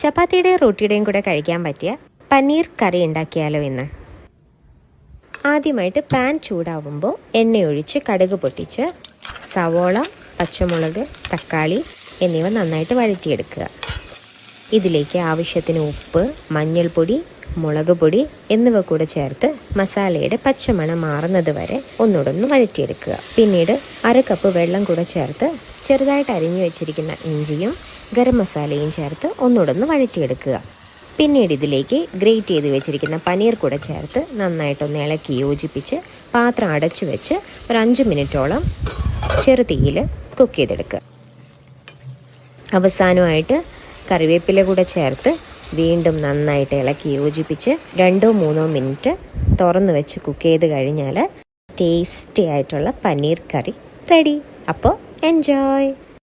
ചപ്പാത്തിയുടെയും റൊട്ടിയുടെയും കൂടെ കഴിക്കാൻ പറ്റിയ പനീർ കറി ഉണ്ടാക്കിയാലോ ഇന്ന്. ആദ്യമായിട്ട് പാൻ ചൂടാവുമ്പോൾ എണ്ണയൊഴിച്ച് കടുക് പൊട്ടിച്ച് സവോള പച്ചമുളക് തക്കാളി എന്നിവ നന്നായിട്ട് വഴറ്റിയെടുക്കുക. ഇതിലേക്ക് ആവശ്യത്തിന് ഉപ്പ് മഞ്ഞൾപ്പൊടി മുളക് പൊടി എന്നിവ കൂടെ ചേർത്ത് മസാലയുടെ പച്ചമണം മാറുന്നത് വരെ ഒന്നുകൂടൊന്ന് വഴറ്റിയെടുക്കുക. പിന്നീട് അര കപ്പ് വെള്ളം കൂടെ ചേർത്ത് ചെറുതായിട്ട് അരിഞ്ഞു വെച്ചിരിക്കുന്ന ഇഞ്ചിയും ഗരം മസാലയും ചേർത്ത് ഒന്നുകൂടൊന്ന് വഴറ്റിയെടുക്കുക. പിന്നീട് ഇതിലേക്ക് ഗ്രേറ്റ് ചെയ്ത് വെച്ചിരിക്കുന്ന പനീർ കൂടെ ചേർത്ത് നന്നായിട്ടൊന്ന് ഇളക്കി യോജിപ്പിച്ച് പാത്രം അടച്ചു വെച്ച് ഒരു അഞ്ച് മിനിറ്റോളം ചെറുതീയിൽ കുക്ക് ചെയ്തെടുക്കുക. അവസാനമായിട്ട് കറിവേപ്പില കൂടെ ചേർത്ത് വീണ്ടും നന്നായിട്ട് ഇളക്കി യോജിപ്പിച്ച് രണ്ടോ മൂന്നോ മിനിറ്റ് തുറന്ന് വെച്ച് കുക്ക് ചെയ്ത് കഴിഞ്ഞാൽ ടേസ്റ്റി ആയിട്ടുള്ള പനീർ കറി റെഡി. അപ്പോൾ എൻജോയ്!